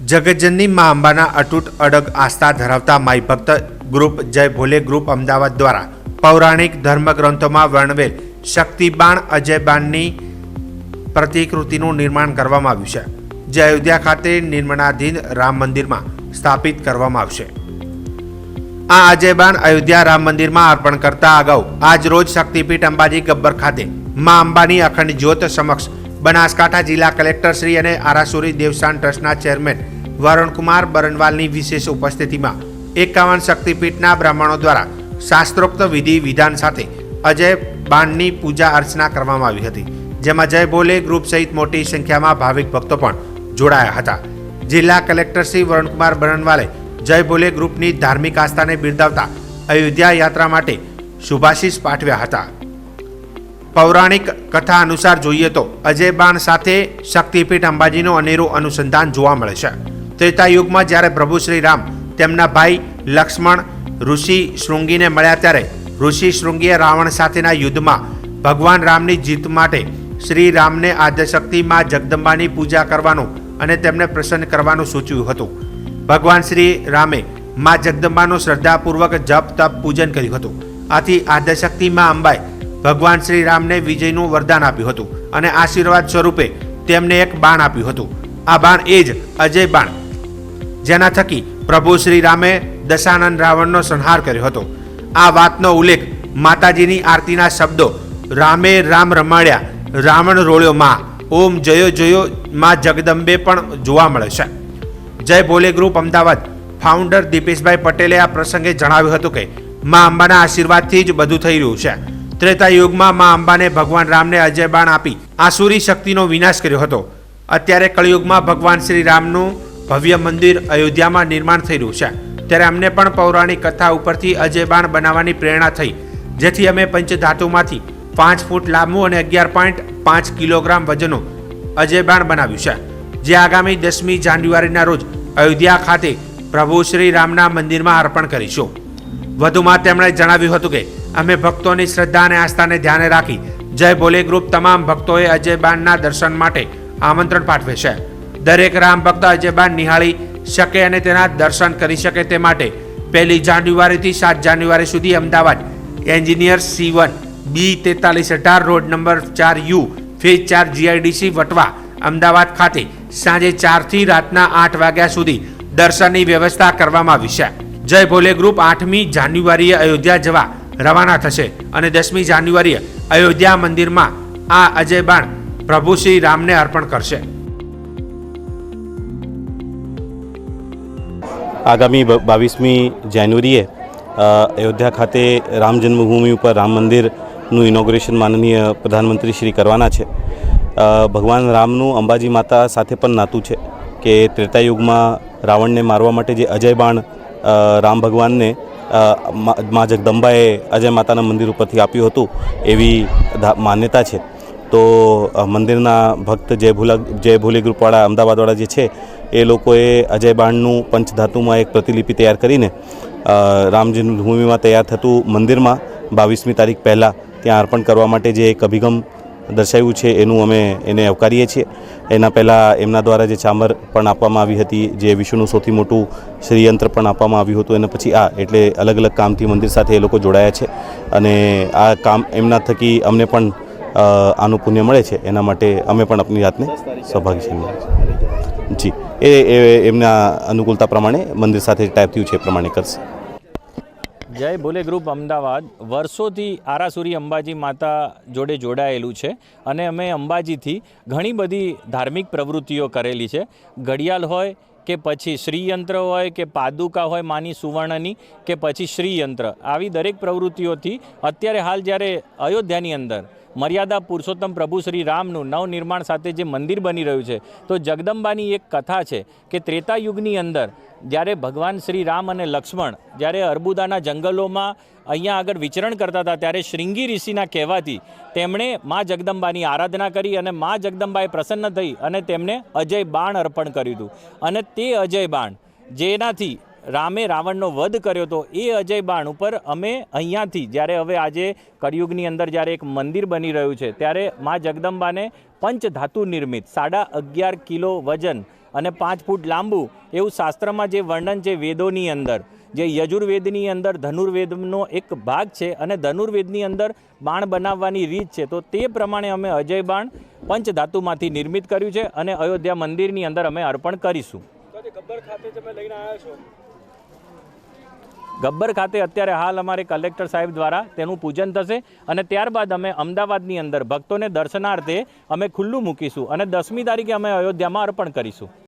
જગતજનની મા અંબાના અતૂટ અડગ આસ્થા ધરાવતા માઈ ભક્ત ગ્રુપ જય ભોલે ગ્રુપ અમદાવાદ દ્વારા પૌરાણિક ધર્મગ્રંથોમાં વર્ણવેલ શક્તિબાણ અજયબાણની પ્રતિકૃતિનું નિર્માણ કરવામાં આવ્યું છે. જે અયોધ્યા ખાતે નિર્માણાધીન રામ મંદિરમાં સ્થાપિત કરવામાં આવશે. આ અજયબાણ અયોધ્યા રામ મંદિરમાં અર્પણ કરતા અગાઉ આજ રોજ શક્તિપીઠ અંબાજી ગબ્બર ખાતે મા અંબાની અખંડ જ્યોત સમક્ષ બનાસકાંઠા જિલ્લા કલેક્ટર શ્રી અને આરાસુરી દેવસાન ટ્રસ્ટના ચેરમેન વરુણકુમાર બરનવાલની વિશેષ ઉપસ્થિતિમાં એકાવન શક્તિપીઠના બ્રાહ્મણો દ્વારા શાસ્ત્રોક્ત વિધિ વિધાન સાથે અજય બાણની પૂજા અર્ચના કરવામાં આવી હતી, જેમાં જય બોલે ગ્રુપ સહિત મોટી સંખ્યામાં ભાવિક ભક્તો પણ જોડાયા હતા. જિલ્લા કલેક્ટર શ્રી વરુણકુમાર બરનવાલે જય બોલે ગ્રુપની ધાર્મિક આસ્થાને બિરદાવતા અયોધ્યા યાત્રા માટે શુભાશીષ પાઠવ્યા હતા. પૌરાણિક કથા અનુસાર જોઈએ તો અજયબાણ સાથે શક્તિપીઠ અંબાજીનું અનેરું અનુસંધાન જોવા મળે છે. ત્રેતા યુગમાં જ્યારે પ્રભુ શ્રી રામ તેમના ભાઈ લક્ષ્મણ, ઋષિ શૃંગીને મળ્યા ત્યારે ઋષિ શૃંગીએ રાવણ સાથેના યુદ્ધમાં ભગવાન રામની જીત માટે શ્રી રામને આદ્યશક્તિ માં જગદંબાની પૂજા કરવાનું અને તેમને પ્રસન્ન કરવાનું સૂચવ્યું હતું. ભગવાન શ્રી રામે મા જગદંબાનું શ્રદ્ધાપૂર્વક જપ, તપ, પૂજન કર્યું હતું. આથી આદ્યશક્તિ માં અંબાએ ભગવાન શ્રી રામને વિજયનું વરદાન આપ્યું હતું અને આશીર્વાદ સ્વરૂપે તેમને એક બાણ આપ્યું હતું. આ બાણ એ જ અજય બાણ. જેના થકી પ્રભુ શ્રી રામે દશાનંદ રાવણનો સંહાર કર્યો હતો. આ વાતનો ઉલ્લેખ માતાજીની આરતીના શબ્દો રામે રામ રમાડ્યા, રાવણ રોળ્યો, માં, ઓમ જયો જયો, માં જગદંબે પણ જોવા મળે છે. જય ભોલે ગ્રુપ અમદાવાદ ફાઉન્ડર દીપેશભાઈ પટેલે આ પ્રસંગે જણાવ્યું હતું કે, મા અંબાના આશીર્વાદથી જ બધું થઈ રહ્યું છે. ત્રેતા યુગમાં મા અંબાને ભગવાન રામને અજય બાણ આપી આસુરી શક્તિનો વિનાશ કર્યો હતો. અત્યારે કળિયુગમાં ભગવાન શ્રી રામનું ભવ્ય મંદિર અયોધ્યામાં નિર્માણ થઈ રહ્યું છે. ત્યારે અમને પણ પૌરાણિક કથા ઉપરથી અજય બાણ બનાવવાની પ્રેરણા થઈ. જેથી અમે પંચધાતુમાંથી પાંચ ફૂટ લાંબુ અને અગિયાર પોઈન્ટ પાંચ કિલોગ્રામ વજનનું અજય બાણ બનાવ્યું છે. જે આગામી દસમી જાન્યુઆરીના રોજ અયોધ્યા ખાતે પ્રભુ શ્રી રામના મંદિરમાં અર્પણ કરીશું. વધુમાં તેમણે જણાવ્યું હતું કે અમે ભક્તોની શ્રદ્ધા અને આસ્થાને ધ્યાને રાખી જય ભોલે ગ્રુપ તમામ ભક્તોએ અજયબાનના દર્શન માટે આમંત્રણ પાઠવે છે. દરેક રામ ભક્ત અજયબાન નિહાળી શકે અને તેના દર્શન કરી શકે તે માટે પહેલી જાન્યુઆરીથી સાત જાન્યુઆરી સુધી Ahmedabad engineer C one, B તેતાલીસ અઢાર, રોડ નંબર ચાર યુ ફેઝ ચાર જીઆઈડીસી, વટવા, અમદાવાદ ખાતે સાંજે ચારથી રાતના આઠ વાગ્યા સુધી દર્શનની વ્યવસ્થા કરવામાં આવી છે. જય ભોલે ગ્રુપ આઠમી જાન્યુઆરીએ અયોધ્યા જવા રવાના થશે. અને દસમી જાન્યુઆરીએ અયોધ્યા મંદિરમાં આ અજય બાણ પ્રભુ શ્રી રામને અર્પણ કરશે. આગામી બાવીસમી જાન્યુઆરીએ અયોધ્યા ખાતે રામ જન્મભૂમિ ઉપર રામ મંદિરનું ઇનોગ્રેશન માનનીય પ્રધાનમંત્રી શ્રી કરવાના છે. ભગવાન રામનું અંબાજી માતા સાથે પણ નાતું છે કે ત્રેતાયુગમાં રાવણને મારવા માટે જે અજય બાણ રામ ભગવાનને મા જગદંબાએ અજય માતાના મંદિર ઉપરથી આપ્યું હતું એવી માન્યતા છે. તો મંદિરના ભક્ત જય ભૂલા જય ભૂલી ગ્રુપવાળા અમદાવાદવાળા જે છે એ લોકોએ અજય બાણનું પંચધાતુમાં એક પ્રતિલિપિ તૈયાર કરીને અ, રામ જન્મભૂમિમાં તૈયાર થતું મંદિરમાં બાવીસમી તારીખ પહેલાં ત્યાં અર્પણ કરવા માટે જે એક અભિગમ દર્શાવ્યું છે, એનું અમે એને આવકારીએ છીએ. એના પહેલાં એમના દ્વારા જે ચામર પણ આપવામાં આવી હતી, જે વિશ્વનું સૌથી મોટું શ્રીયંત્ર પણ આપવામાં આવ્યું હતું અને પછી આ એટલે અલગ અલગ કામથી મંદિર સાથે એ લોકો જોડાયા છે. અને આ કામ એમના થકી અમને પણ આનું પુણ્ય મળે છે. એના માટે અમે પણ આપણી જાતને સૌભાગ્યશાળી. જી. એ, એમના અનુકૂળતા પ્રમાણે મંદિર સાથે ટાઈપ થયું છે, એ પ્રમાણે કરશે. જય ભોલે ગ્રુપ અમદાવાદ. વર્ષોથી આરાસુરી અંબાજી માતા જોડે જોડાયેલું છે અને અમે અંબાજીથી ઘણી બધી ધાર્મિક પ્રવૃત્તિઓ કરેલી છે. ઘડિયાળ હોય કે પછી શ્રીયંત્ર હોય કે પાદુકા હોય માની સુવર્ણની કે પછી શ્રીયંત્ર. આવી દરેક પ્રવૃત્તિઓથી અત્યારે હાલ જ્યારે અયોધ્યાની અંદર મર્યાદા પુરુષોત્તમ પ્રભુ શ્રી રામનું નવનિર્માણ સાથે જે મંદિર બની રહ્યું છે, તો જગદંબાની એક કથા છે કે ત્રેતા યુગની અંદર જ્યારે ભગવાન શ્રી રામ અને લક્ષ્મણ જ્યારે અર્બુદાના જંગલોમાં અહીંયા આગળ વિચરણ કરતા હતા, ત્યારે શ્રીંગી ઋષિના કહેવાથી તેમણે મા જગદંબાની આરાધના કરી અને મા જગદંબાએ પ્રસન્ન થઈ અને તેમને અજય બાણ અર્પણ કર્યું હતું. અને તે અજય બાણ જેનાથી રામે રાવણનો વધ કર્યો હતો એ અજય બાણ ઉપર અમે અહીંયાથી, જ્યારે હવે આજે કળિયુગની અંદર જ્યારે એક મંદિર બની રહ્યું છે, ત્યારે મા જગદંબાને પંચધાતુ નિર્મિત, સાડા અગિયાર કિલો વજન અને પાંચ ફૂટ લાંબુ, એવું શાસ્ત્રમાં જે વર્ણન છે વેદોની અંદર, જે યજુર્વેદની અંદર ધનુર્વેદનો એક ભાગ છે અને ધનુર્વેદની અંદર બાણ બનાવવાની રીત છે, તો તે પ્રમાણે અમે અજય બાણ પંચધાતુમાંથી નિર્મિત કર્યું છે અને અયોધ્યા મંદિરની અંદર અમે અર્પણ કરીશું. ગબ્બર ખાતે અત્યારે હાલ અમારે કલેક્ટર સાહેબ દ્વારા તેનું પૂજન થશે અને ત્યારબાદ અમે અમદાવાદની અંદર ભક્તોને દર્શનાર્થે અમે ખુલ્લું મૂકીશું અને દસમી તારીખે અમે અયોધ્યામાં અર્પણ કરીશું.